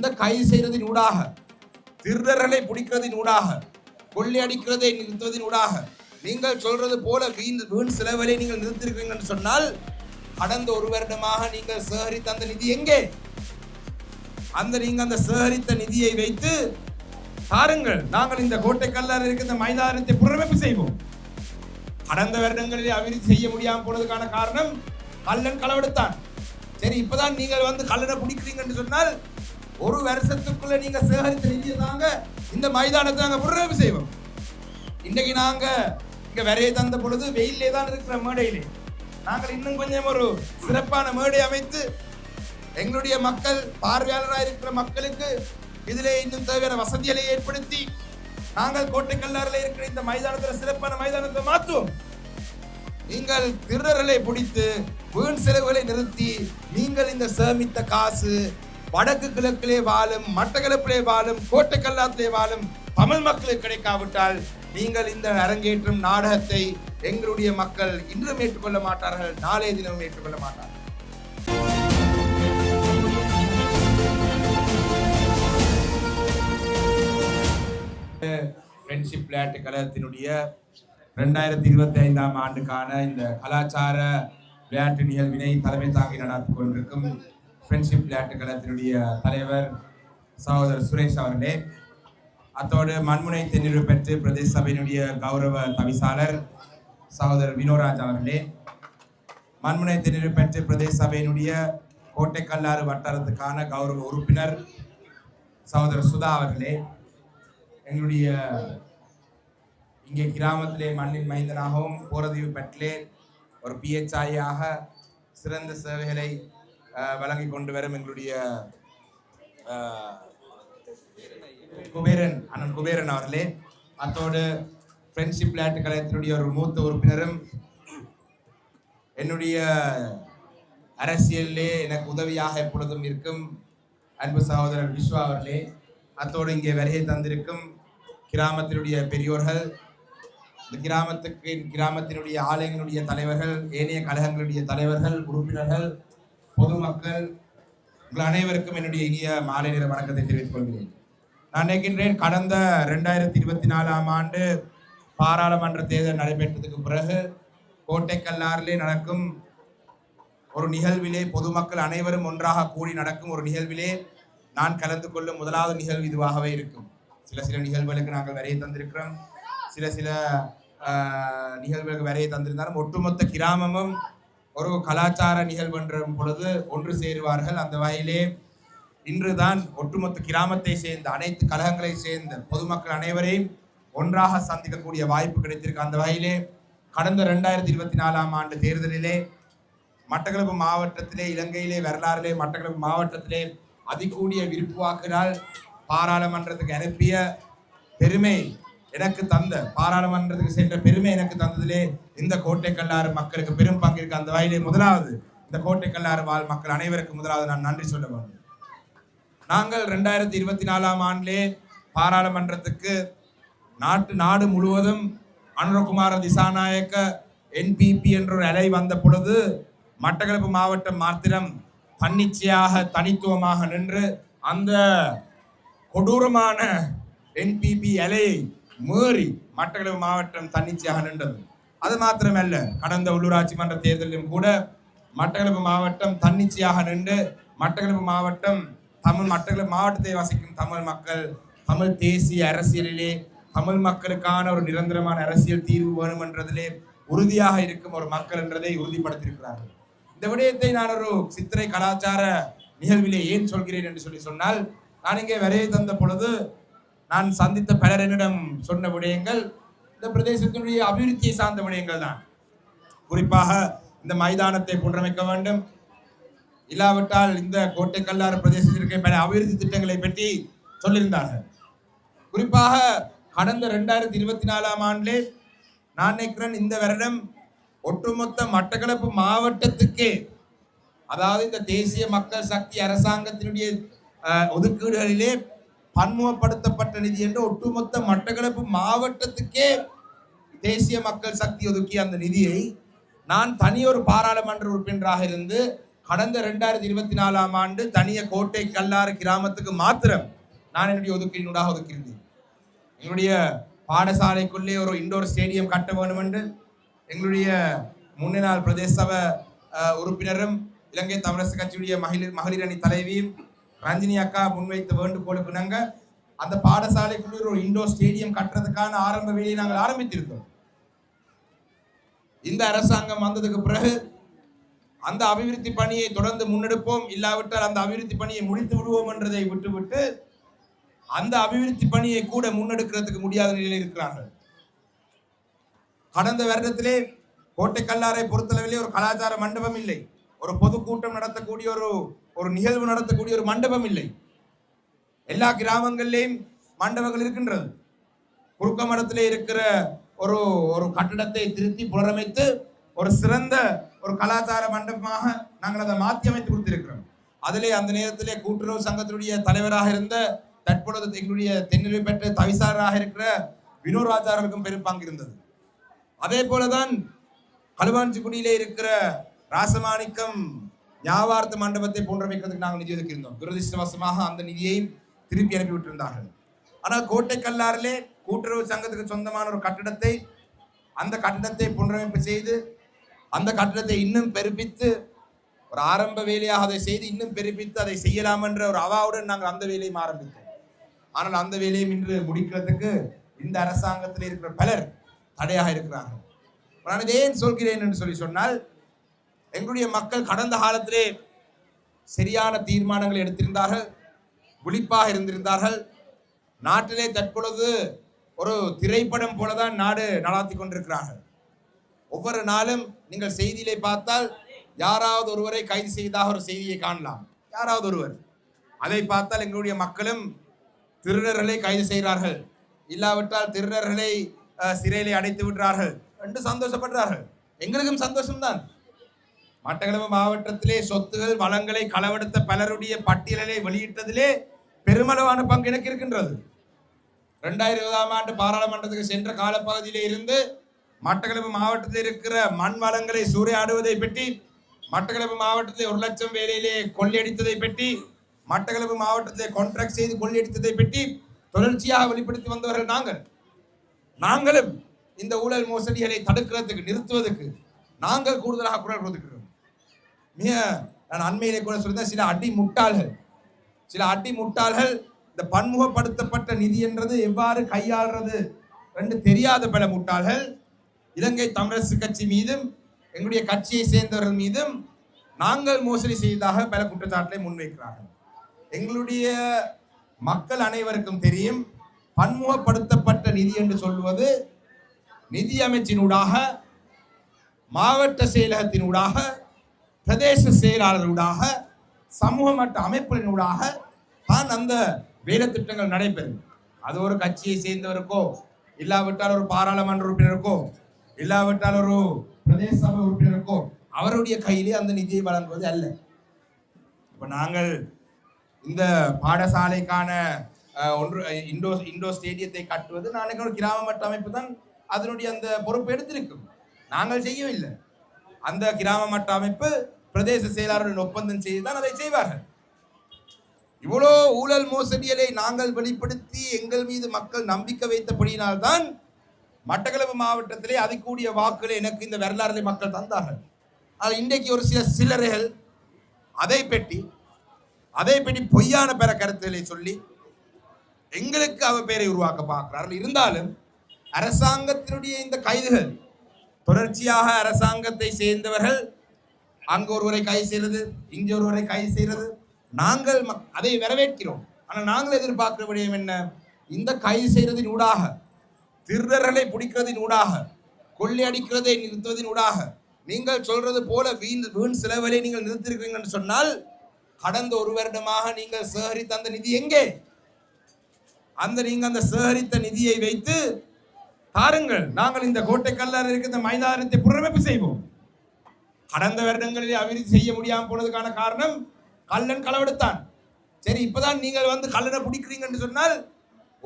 இந்த கைது செய்யறதின் ஊடாக திருடர்களை பிடிக்கிறதின் ஊடாக கொள்ளையடிக்கிறதை நிறுத்துவதின் ஊடாக நீங்கள் சொல்றது போல வீண் வீண் செலவுகளை நீங்கள் நிறுத்திருக்கிறீங்கன்னு சொன்னால் கடந்த ஒரு வருடமாக நீங்கள் சேகரித்த அந்த நிதி எங்கே? அந்த நீங்கள் அந்த சேகரித்த நிதியை வைத்து தாருங்கள் நாங்கள் இந்த கோட்டை கல்லாறு இருக்க இந்த மைதானத்தை புனரமைப்பு செய்வோம். கடந்த வருடங்களில் அபிவிருத்தி செய்ய முடியாமல் போனதுக்கான காரணம் கள்ளன் களவெடுத்தான். சரி இப்பதான் நீங்கள் வந்து கல்லனை பிடிக்கிறீங்கன்னு சொன்னால் ஒரு வருஷத்துக்குள்ள நீங்க சேகரித்த நிதியை தாங்க இந்த மைதானத்தை நாங்க புனரமைப்பு செய்வோம். இன்னைக்கு நாங்க இங்க வரைய தந்த பொழுது வெயிலே தான் இருக்கிற மேடையிலே. நாங்கள் இன்னும் கொஞ்சம் ஒரு சிறப்பான மேடை அமைத்து எங்களுடைய மக்கள் பார்வையாளராக இருக்கிற மக்களுக்கு இதிலே இன்னும் தேவையான வசதிகளை ஏற்படுத்தி நாங்கள் கோட்டைக்கல்லாரில் இருக்கிற இந்த மைதானத்தில் சிறப்பான மைதானத்தை மாற்றுவோம். நீங்கள் திருடர்களை பிடித்து வீண் செலவுகளை நிறுத்தி நீங்கள் இந்த சேமித்த காசு வடக்கு கிழக்கிலே வாழும் மட்டக்களப்பிலே வாழும் கோட்டைக்கல்லாத்திலே வாழும் தமிழ் மக்களுக்கு கிடைக்காவிட்டால் நீங்கள் இந்த அரங்கேற்றும் நாடகத்தை எங்களுடைய மக்கள் இன்றும் ஏற்றுக்கொள்ள மாட்டார்கள் நாளைய தினமும் ஏற்றுக்கொள்ள மாட்டார்கள். ஃப்ரெண்ட்ஷிப் விளையாட்டு கழகத்தினுடைய ரெண்டாயிரத்தி இருபத்தி ஐந்தாம் ஆண்டுக்கான இந்த கலாச்சார விளையாட்டு நிகழ்வினை தலைமை தாங்கி நடத்தி கொண்டிருக்கும் ஃப்ரெண்ட்ஷிப் விளையாட்டு கழகத்தினுடைய தலைவர் சகோதரர் சுரேஷ் அவர்களே அத்தோடு மண்முனை தென்னிறு பெற்று பிரதேச சபையினுடைய கௌரவ தவிசாளர் சகோதரர் வினோராஜ் அவர்களே மண்முனை தென்னிறு பெற்று பிரதேச சபையினுடைய கோட்டைக்கல்லாறு வட்டாரத்துக்கான கௌரவ உறுப்பினர் சகோதரர் சுதா அவர்களே எங்களுடைய இங்கே கிராமத்திலே மண்ணின் மைந்தனாகவும் போரதீவு பெற்றிலே ஒரு பிஹெச்ஐயாக சிறந்த சேவைகளை வழங்கி கொண்டு வரும் எங்களுடைய குபேரன் அண்ணன் குபேரன் அவர்களே. அத்தோடு ஃப்ரெண்ட்ஷிப் விளையாட்டு கழகத்தினுடைய ஒரு மூத்த உறுப்பினரும் என்னுடைய அரசியலிலே எனக்கு உதவியாக எப்பொழுதும் இருக்கும் அன்பு சகோதரர் விஸ்வா அவர்களே. அத்தோடு இங்கே வருகை தந்திருக்கும் கிராமத்தினுடைய பெரியோர்கள் இந்த கிராமத்துக்கு கிராமத்தினுடைய ஆலயங்களுடைய தலைவர்கள் ஏனைய கழகங்களுடைய தலைவர்கள் உறுப்பினர்கள் பொதுமக்கள் உங்கள் அனைவருக்கும் என்னுடைய இனிய மாலை நேர வணக்கத்தை தெரிவித்துக் கொள்கிறேன். நான் நினைக்கின்றேன் கடந்த ரெண்டாயிரத்தி இருபத்தி நாலாம் ஆண்டு பாராளுமன்ற தேர்தல் நடைபெற்றதுக்கு பிறகு கோட்டைக்கல்லாறிலே நடக்கும் ஒரு நிகழ்விலே பொதுமக்கள் அனைவரும் ஒன்றாக கூடி நடக்கும் ஒரு நிகழ்விலே நான் கலந்து கொள்ளும் முதலாவது நிகழ்வு இதுவாகவே இருக்கும். சில சில நிகழ்வுகளுக்கு நாங்கள் வரையை தந்திருக்கிறோம். சில சில நிகழ்வுகளுக்கு வரையை தந்திருந்தாலும் ஒட்டுமொத்த கிராமமும் ஒரு கலாச்சார நிகழ்வுன்ற பொழுது ஒன்று சேருவார்கள். அந்த வகையிலே இன்றுதான் ஒட்டுமொத்த கிராமத்தை சேர்ந்த அனைத்து கழகங்களை சேர்ந்த பொதுமக்கள் அனைவரையும் ஒன்றாக சந்திக்கக்கூடிய வாய்ப்பு கிடைத்திருக்கு. அந்த வகையிலே கடந்த ரெண்டாயிரத்தி இருபத்தி நாலாம் ஆண்டு தேர்தலிலே மட்டக்களப்பு மாவட்டத்திலே இலங்கையிலே வரலாறிலே மட்டக்களப்பு மாவட்டத்திலே அதிகூடிய விருப்பு வாக்கினால் பாராளுமன்றத்துக்கு அனுப்பிய பெருமை எனக்கு தந்த பாராளுமன்றத்துக்கு சென்ற பெருமை எனக்கு தந்ததிலே இந்த கோட்டைக்கல்லாறு மக்களுக்கு பெரும் பங்கு இருக்கு அந்த வகையிலே முதலாவது இந்த கோட்டைக்கல்லாறு வாழ் மக்கள் அனைவருக்கும் முதலாவது நான் நன்றி சொல்ல வேண்டும். நாங்கள் ரெண்டாயிரத்தி இருபத்தி நாலாம் ஆண்டிலே பாராளுமன்றத்துக்கு நாட்டு நாடு முழுவதும் அனுரகுமார திசாநாயக்க என்பிபி என்ற ஒரு அலை வந்த பொழுது மட்டக்களப்பு மாவட்டம் மாத்திரம் தன்னிச்சையாக தனித்துவமாக நின்று அந்த கொடூரமான என்பிபி அலையை மீறி மட்டக்களப்பு மாவட்டம் தன்னிச்சையாக நின்றது. அது மாத்திரமல்ல கடந்த உள்ளூராட்சி மன்ற தேர்தலிலும் கூட மட்டக்களப்பு மாவட்டம் தன்னிச்சையாக நின்று மட்டக்களப்பு மாவட்டம் தமிழ் மட்டக்களப்பு மாவட்டத்தை வசிக்கும் தமிழ் மக்கள் தமிழ் தேசிய அரசியலிலே தமிழ் மக்களுக்கான ஒரு நிரந்தரமான அரசியல் தீர்வு வேணும் என்றதிலே உறுதியாக இருக்கும் ஒரு மக்கள் என்றதை உறுதிப்படுத்தியிருக்கிறார்கள். இந்த விடயத்தை நான் ஒரு சித்திரை கலாச்சார நிகழ்விலே ஏன் சொல்கிறேன் என்று சொல்லி சொன்னால் நான் இங்கே வரையை தந்த பொழுது நான் சந்தித்த பலர் என்னிடம் சொன்ன விடயங்கள் இந்த பிரதேசத்தினுடைய அபிவிருத்தியை சார்ந்த விடயங்கள் தான். குறிப்பாக இந்த மைதானத்தை புனரமைக்க வேண்டும். இல்லாவிட்டால் இந்த கோட்டை கல்லாறு பிரதேசத்திற்கு பல அபிவிருத்தி திட்டங்களை பற்றி சொல்லியிருந்தார்கள். குறிப்பாக கடந்த ரெண்டாயிரத்தி இருபத்தி நாலாம் ஆண்டிலே நான் நினைக்கிறேன் இந்த வருடம் ஒட்டுமொத்த மட்டக்களப்பு மாவட்டத்துக்கே அதாவது இந்த தேசிய மக்கள் சக்தி அரசாங்கத்தினுடைய ஒதுக்கீடுகளிலே பன்முகப்படுத்தப்பட்ட நிதி என்று ஒட்டுமொத்த மட்டக்களப்பு மாவட்டத்துக்கே தேசிய மக்கள் சக்தி ஒதுக்கிய அந்த நிதியை நான் தனியொரு பாராளுமன்ற உறுப்பினராக இருந்து கடந்த ரெண்டாயிரத்தி இருபத்தி நாலாம் ஆண்டு தனிய கோட்டை கல்லாறு கிராமத்துக்கு மாத்திரம் நான் என்னுடைய ஒதுக்கீடுடாக ஒதுக்கியிருந்தேன். எங்களுடைய பாடசாலைக்குள்ளே ஒரு இண்டோர் ஸ்டேடியம் கட்ட வேண்டும் என்று எங்களுடைய முன்னாள் பிரதேச சபை உறுப்பினரும் இலங்கை தமிழரசு கட்சியுடைய மகளிர் மகளிர் அணி தலைவியும் ரஞ்சினி அக்கா முன்வைத்த வேண்டுகோளுக்கு நாங்கள் அந்த பாடசாலைக்குள்ள ஒரு இண்டோர் ஸ்டேடியம் கட்டுறதுக்கான ஆரம்ப வேலையை நாங்கள் ஆரம்பித்திருந்தோம். இந்த அரசாங்கம் வந்ததுக்கு பிறகு அந்த அபிவிருத்தி பணியை தொடர்ந்து முன்னெடுப்போம். இல்லாவிட்டால் அந்த அபிவிருத்தி பணியை முடித்து விடுவோம் என்றதை விட்டுவிட்டு அந்த அபிவிருத்தி பணியை கூட முன்னெடுக்கிறதுக்கு முடியாத நிலையில் இருக்கிறார்கள். கடந்த வருடத்திலே கோட்டை கல்லாரை பொறுத்தளவிலே ஒரு கலாச்சார மண்டபம் இல்லை. ஒரு பொதுக்கூட்டம் நடத்தக்கூடிய ஒரு ஒரு நிகழ்வு நடத்தக்கூடிய ஒரு மண்டபம் இல்லை. எல்லா கிராமங்களிலேயும் மண்டபங்கள் இருக்கின்றது. குறுக்க மடத்திலே இருக்கிற ஒரு ஒரு கட்டடத்தை திருத்தி புனரமைத்து ஒரு சிறந்த ஒரு கலாச்சார மண்டபமாக நாங்கள் அதை மாற்றி அமைத்து கொடுத்திருக்கிறோம். அதிலே அந்த நேரத்திலே கூட்டுறவு சங்கத்தினுடைய தலைவராக இருந்த தற்பொழுது எங்களுடைய தென்னிலை பெற்ற தவிசாரராக இருக்கிற வினோராஜாரருக்கும் பெரும் பங்கு இருந்தது. அதே போலதான் களுவாஞ்சிக்குடியிலே இருக்கிற ராசமாணிக்கம் ஞாபார்த்த மண்டபத்தை போன்றமைக்கிறதுக்கு நாங்கள் நிதி ஒதுக்கியிருந்தோம். துரதிருஷ்டவசமாக அந்த நிதியை திருப்பி அனுப்பி விட்டிருந்தார்கள். ஆனால் கோட்டை கல்லாறிலே கூட்டுறவு சங்கத்துக்கு சொந்தமான ஒரு கட்டிடத்தை அந்த கட்டிடத்தை புனரமைப்பு செய்து அந்த கட்டிடத்தை இன்னும் பெருப்பித்து ஒரு ஆரம்ப வேலையாக அதை செய்து இன்னும் பெருப்பித்து அதை செய்யலாம் என்ற ஒரு அவாவுடன் நாங்கள் அந்த வேலையும் ஆரம்பித்தோம். ஆனால் அந்த வேலையும் இன்று முடிக்கிறதுக்கு இந்த அரசாங்கத்தில் இருக்கிற பலர் தடையாக இருக்கிறார்கள். நான் ஏன் சொல்கிறேன் என்று சொல்லி சொன்னால் எங்களுடைய மக்கள் கடந்த காலத்திலே சரியான தீர்மானங்களை எடுத்திருந்தார்கள் விழிப்பாக இருந்திருந்தார்கள். நாட்டிலே தற்பொழுது ஒரு திரைப்படம் போலதான் நாடு நடாத்தி கொண்டிருக்கிறார்கள். ஒவ்வொரு நாளும் நீங்கள் செய்தியிலே பார்த்தால் யாராவது ஒருவரை கைது செய்ததாக ஒரு செய்தியை காணலாம். யாராவது ஒருவர். அதை பார்த்தால் எங்களுடைய மக்களும் திருடர்களை கைது செய்கிறார்கள். இல்லாவிட்டால் திருடர்களை சிறையிலே அடைத்து விடுறார்கள் என்று சந்தோஷப்படுறார்கள் எங்களுக்கும் சந்தோஷம்தான். மட்டக்களப்பு மாவட்டத்திலே சொத்துகள் வளங்களை களவெடுத்த பலருடைய பட்டியலை வெளியிட்டதிலே பெருமளவான பங்கு எனக்கு இருக்கின்றது. ரெண்டாயிரம் இருபதாம் ஆண்டு பாராளுமன்றத்துக்கு சென்ற காலப்பகுதியிலே இருந்து மட்டக்களப்பு மாவட்டத்தில் இருக்கிற மண் வளங்களை சூறையாடுவதை பற்றி மட்டக்களப்பு மாவட்டத்திலே ஒரு லட்சம் வேலையிலே கொள்ளையடித்ததை பற்றி மட்டக்களப்பு மாவட்டத்தை கான்ட்ராக்ட் செய்து கொள்ளையடித்ததை பற்றி தொடர்ச்சியாக வெளிப்படுத்தி வந்தவர்கள் நாங்கள். நாங்களும் இந்த ஊழல் மோசடிகளை தடுக்கிறதுக்கு நிறுத்துவதற்கு நாங்கள் கூடுதலாக குரல் கொடுக்கிறோம். மிக நான் அண்மையிலே கூட சொல்லியிருந்தேன் சில அடி முட்டாள்கள் சில அடி முட்டாள்கள் இந்த பன்முகப்படுத்தப்பட்ட நிதி என்றது எவ்வாறு கையாளுறது என்று தெரியாத பல முட்டாள்கள் இலங்கை தமிழரசு கட்சி மீதும் எங்களுடைய கட்சியை சேர்ந்தவர்கள் மீதும் நாங்கள் மோசடி செய்ததாக பல குற்றச்சாட்டுகளை முன்வைக்கிறார்கள். எங்களுடைய மக்கள் அனைவருக்கும் தெரியும் பன்முகப்படுத்தப்பட்ட நிதி என்று சொல்வது நிதி அமைச்சினூடாக மாவட்ட செயலகத்தினூடாக பிரதேச செயலாளர்களூடாக சமூக மட்ட அமைப்புகளினூடாக தான் அந்த வேலை திட்டங்கள் நடைபெறும். அது ஒரு கட்சியை சேர்ந்தவருக்கோ இல்லாவிட்டால் ஒரு பாராளுமன்ற உறுப்பினருக்கோ இல்லாவிட்டால் ஒரு பிரதேச சபை உறுப்பினருக்கோ அவருடைய கையிலே அந்த நிதியை வழங்குவது அல்ல. இப்போ நாங்கள் இந்த பாடசாலைக்கான ஒன்று இண்டோ இண்டோ ஸ்டேடியத்தை கட்டுவது நாளைக்கு ஒரு கிராம மட்ட அமைப்பு தான் அதனுடைய அந்த பொறுப்பு எடுத்திருக்கும். நாங்கள் செய்யவில்லை. அந்த கிராம மட்ட அமைப்பு பிரதேச செயலாளருடன் ஒப்பந்தம் செய்து தான் அதை செய்வார்கள். இவ்வளோ ஊழல் மோசடிகளை நாங்கள் வெளிப்படுத்தி எங்கள் மீது மக்கள் நம்பிக்கை வைத்தபடியினால்தான் மட்டக்களப்பு மாவட்டத்திலே அதிகூடிய வாக்குகளை எனக்கு இந்த வரலாறுகளை மக்கள் தந்தார்கள். ஆனால் இன்றைக்கு ஒரு சில சிலர்கள் அதை பெட்டி அதை பெட்டி பொய்யான பெற கருத்துக்களை சொல்லி எங்களுக்கு அவ பெயரை உருவாக்க பார்க்கிறார்கள். இருந்தாலும் அரசாங்கத்தினுடைய இந்த கைதுகள் தொடர்ச்சியாக அரசாங்கத்தை சேர்ந்தவர்கள் அங்கு ஒருவரை கைது செய்கிறது இங்கே ஒருவரை கைது செய்கிறது நாங்கள் மக்- அதை வரவேற்கிறோம். ஆனால் நாங்கள் எதிர்பார்க்கிற விடயம் என்ன? இந்த கைது செய்கிறதின் ஊடாக திருடர்களை பிடிக்கிறதின் ஊடாக கொள்ளையடிக்கிறதை நிறுத்துவதின் ஊடாக நீங்கள் சொல்றது போல வீண் வீண் செலவுகளை நீங்கள் நிறுத்திருக்கிறீங்கன்னு சொன்னால் கடந்த ஒரு வருடமாக நீங்கள் சேகரித்த அந்த நிதி எங்கே? அந்த நீங்க அந்த சேகரித்த நிதியை வைத்து தாருங்கள். நாங்கள் இந்த கோட்டை கல்லாறு இருக்கிற இந்த மைதானத்தை புனரமைப்பு செய்வோம். கடந்த வருடங்களிலே அபிவிருத்தி செய்ய முடியாம போனதுக்கான காரணம் கள்ளன் களவெடுத்தான். சரி இப்போதான் நீங்கள் வந்து கல்லனை பிடிக்கிறீங்கன்னு சொன்னால்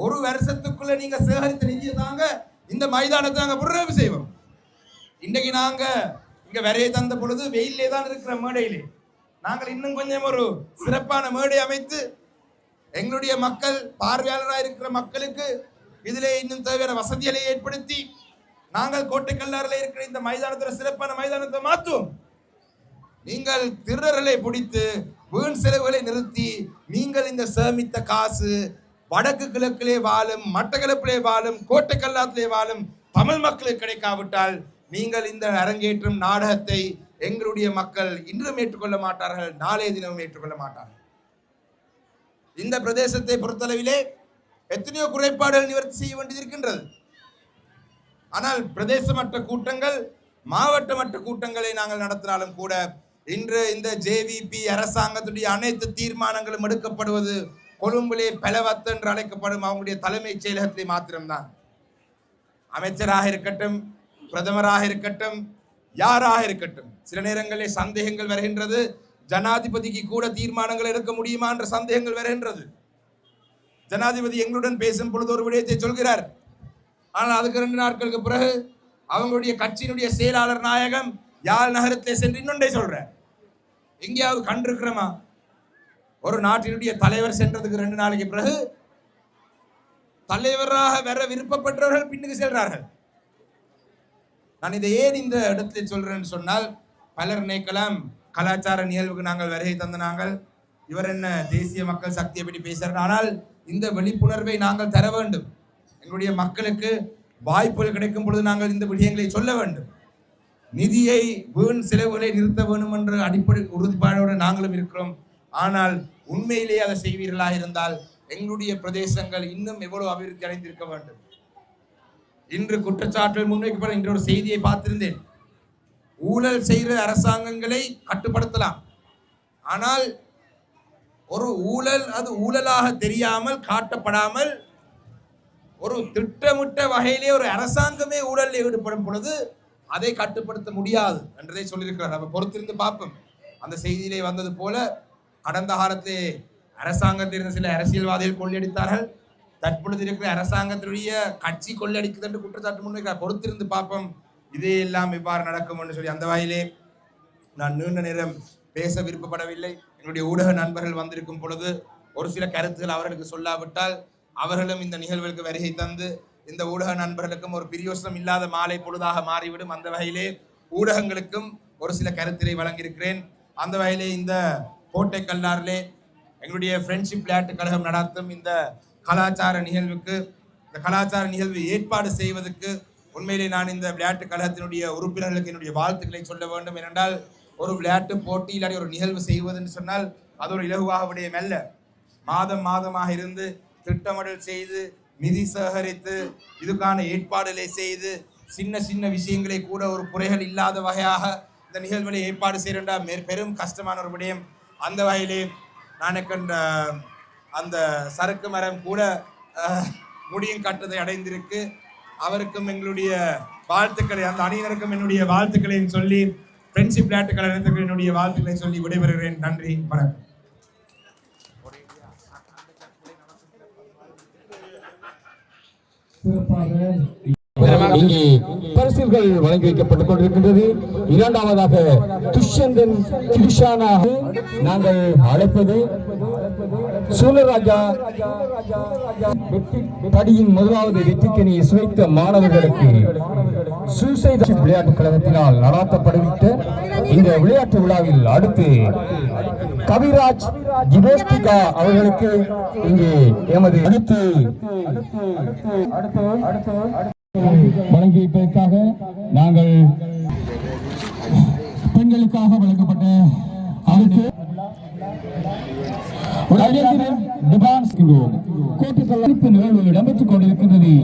ஒரு வருஷத்துக்குள்ள நீங்க சேகரித்த நிதியை தாங்க இந்த மைதானத்தை நாங்கள் புனரமைப்பு செய்வோம். இன்றைக்கு நாங்க இங்க வரையை தந்த பொழுது வெயிலே தான் இருக்கிற மேடையிலே. நாங்கள் இன்னும் கொஞ்சம் ஒரு சிறப்பான மேடை அமைத்து எங்களுடைய மக்கள் பார்வையாளராக இருக்கிற மக்களுக்கு இதிலே இன்னும் தேவையான வசதிகளை ஏற்படுத்தி நாங்கள் கோட்டைக்கல்லாரில் இருக்கிற இந்த மைதானத்தில் சிறப்பான மைதானத்தை மாற்றும். நீங்கள் திருடர்களை பிடித்து வீண் செலவுகளை நிறுத்தி நீங்கள் இந்த சேமித்த காசு வடக்கு கிழக்கிலே வாழும் மட்டக்களப்பிலே வாழும் கோட்டைக்கல்லாத்திலே வாழும் தமிழ் மக்களுக்கு கிடைக்காவிட்டால் நீங்கள் இந்த அரங்கேற்றும் நாடகத்தை எங்களுடைய மக்கள் இன்றும் ஏற்றுக்கொள்ள மாட்டார்கள் நாளைய தினமும் ஏற்றுக்கொள்ள மாட்டார்கள். இந்த பிரதேசத்தை பொறுத்தளவிலே எத்தனையோ குறைபாடுகள் நிவர்த்தி செய்ய வேண்டியிருக்கின்றது ஆனால் பிரதேசமற்ற கூட்டங்கள் மாவட்டமற்ற கூட்டங்களை நாங்கள் நடத்தினாலும் கூட இன்று இந்த ஜேவிபி அரசாங்கத்துடைய அனைத்து தீர்மானங்களும் எடுக்கப்படுவது கொழும்பிலே பெலவத்து என்று அழைக்கப்படும் அவங்களுடைய தலைமைச் செயலகத்திலே மாத்திரம்தான். அமைச்சராக இருக்கட்டும் பிரதமராக இருக்கட்டும் யாராக இருக்கட்டும் சில நேரங்களில் சந்தேகங்கள் வருகின்றது. ஜனாதிபதிக்கு கூட தீர்மானங்கள் எடுக்க முடியுமா என்ற சந்தேகங்கள் வருகின்றது. ஜனாதிபதி எங்களுடன் பேசும் பொழுது ஒரு விடயத்தை சொல்கிறார். ஆனால் அதுக்கு ரெண்டு நாட்களுக்கு பிறகு அவங்களுடைய கட்சியினுடைய செயலாளர் நாயகம் யாழ் நகரத்தில் சென்று இன்னொன்றை சொல்றார். எங்கேயாவது கண்டிருக்கிறோமா? ஒரு நாட்டினுடைய தலைவர் சென்றதுக்கு ரெண்டு நாளைக்கு பிறகு தலைவராக வர விருப்பப்பட்டவர்கள் பின்னுக்கு செல்றார்கள். நான் இதை ஏன் இந்த இடத்துல சொல்றேன்னு சொன்னால் பலர் நினைக்கலாம் கலாச்சார நிகழ்வுக்கு நாங்கள் வருகை தந்த நாங்கள் இவர் என்ன தேசிய மக்கள் சக்தியை பற்றி பேசுறார். ஆனால் இந்த விழிப்புணர்வை நாங்கள் தர வேண்டும். எங்களுடைய மக்களுக்கு வாய்ப்புகள் கிடைக்கும் பொழுது நாங்கள் இந்த விடயங்களை சொல்ல வேண்டும். நிதியை வீண் செலவுகளை நிறுத்த வேண்டும் என்ற அடிப்படை உறுதிப்பாடோடு நாங்களும் இருக்கிறோம். ஆனால் உண்மையிலேயே அதை செய்வீர்களா இருந்தால் எங்களுடைய பிரதேசங்கள் இன்னும் எவ்வளவு அபிவிருத்தி அடைந்திருக்க வேண்டும். இன்று குற்றச்சாட்டுகள் முன்வைக்கப்பட இன்று ஒரு செய்தியை பார்த்திருந்தேன். ஊழல் செய்கிற அரசாங்கங்களை கட்டுப்படுத்தலாம். ஆனால் ஒரு ஊழல் அது ஊழலாக தெரியாமல் காட்டப்படாமல் ஒரு திட்டமிட்ட வகையிலே ஒரு அரசாங்கமே ஊழலில் ஈடுபடும் பொழுது அதை கட்டுப்படுத்த முடியாது என்றதை சொல்லியிருக்கிறார். நம்ம பொறுத்திருந்து பார்ப்போம். அந்த செய்தியிலே வந்தது போல கடந்த காலத்திலே அரசாங்கத்தில் இருந்த சில அரசியல்வாதிகள் கொள்ளையடித்தார்கள். தற்பொழுது இருக்கிற அரசாங்கத்தினுடைய கட்சி கொள்ளையடிக்குது என்று குற்றச்சாட்டு முன்வைக்கிறார். பொறுத்திருந்து பார்ப்போம். இதே எல்லாம் இவ்வாறு நடக்கும் என்று சொல்லி அந்த வகையிலே நான் நீண்ட நேரம் பேச விருப்பப்படவில்லை. என்னுடைய ஊடக நண்பர்கள் வந்திருக்கும் பொழுது ஒரு சில கருத்துகள் அவர்களுக்கு சொல்லாவிட்டால் அவர்களும் இந்த நிகழ்வுகளுக்கு வருகை தந்து இந்த ஊடக நண்பர்களுக்கும் ஒரு பிரியோசனம் இல்லாத மாலை பொழுதாக மாறிவிடும். அந்த வகையிலே ஊடகங்களுக்கும் ஒரு சில கருத்தினை வழங்கியிருக்கிறேன். அந்த வகையிலே இந்த கோட்டை கல்லாரிலே எங்களுடைய ஃப்ரெண்ட்ஷிப் விளையாட்டு கழகம் நடத்தும் இந்த கலாச்சார நிகழ்வுக்கு இந்த கலாச்சார நிகழ்வு ஏற்பாடு செய்வதற்கு உண்மையிலே நான் இந்த விளையாட்டு கழகத்தினுடைய உறுப்பினர்களுக்கு என்னுடைய வாழ்த்துக்களை சொல்ல வேண்டும். ஏனென்றால் ஒரு விளையாட்டு போட்டி இல்லாடி ஒரு நிகழ்வு செய்வதுன்னு சொன்னால் அது ஒரு இலகுவாக விடயம் அல்ல மாதம் மாதமாக இருந்து திட்டமிடல் செய்து நிதி சேகரித்து இதுக்கான ஏற்பாடுகளை செய்து சின்ன சின்ன விஷயங்களை கூட ஒரு குறைகள் இல்லாத வகையாக இந்த நிகழ்வுகளை ஏற்பாடு செய்யறா பெரும் கஷ்டமான ஒரு விடயம். அந்த வகையிலே நான் கண்ட அந்த சரக்கு மரம் கூட முடியும் கட்டத்தை அடைந்திருக்கு. அவருக்கும் எங்களுடைய வாழ்த்துக்களை அந்த அணியினருக்கும் என்னுடைய வாழ்த்துக்களையும் சொல்லி ஃப்ரெண்ட்ஷிப் விளையாட்டுக்கள் அனைத்து என்னுடைய வாழ்த்துக்களை சொல்லி விடைபெறுகிறேன். நன்றி வணக்கம். பரிசுகள் வழங்கி வைக்கப்பட்டுக் கொண்டிருக்கின்றது. இரண்டாவதாக துஷ்யந்தன் கிருஷானாக நாங்கள் அழைப்பது சூலராஜா படியின் முதலாவது வெற்றிக்கணியை சுவைத்த மாணவர்களுக்கு. சூசைட் விளையாட்டு கழகத்தினால் நடாத்தப்படவிட்ட இந்த விளையாட்டு விழாவில் அடுத்து கவிராஜ் ஜினோஸ்டிகா அவர்களுக்கு இங்கே எமது அடுத்து வழங்கி வைப்பதற்காக நாங்கள் பெண்களுக்காக வழங்கப்பட்ட அடுத்து கோட்டுகள் நிகழ்வு இடம்பெற்றுக் கொண்டிருக்கின்றது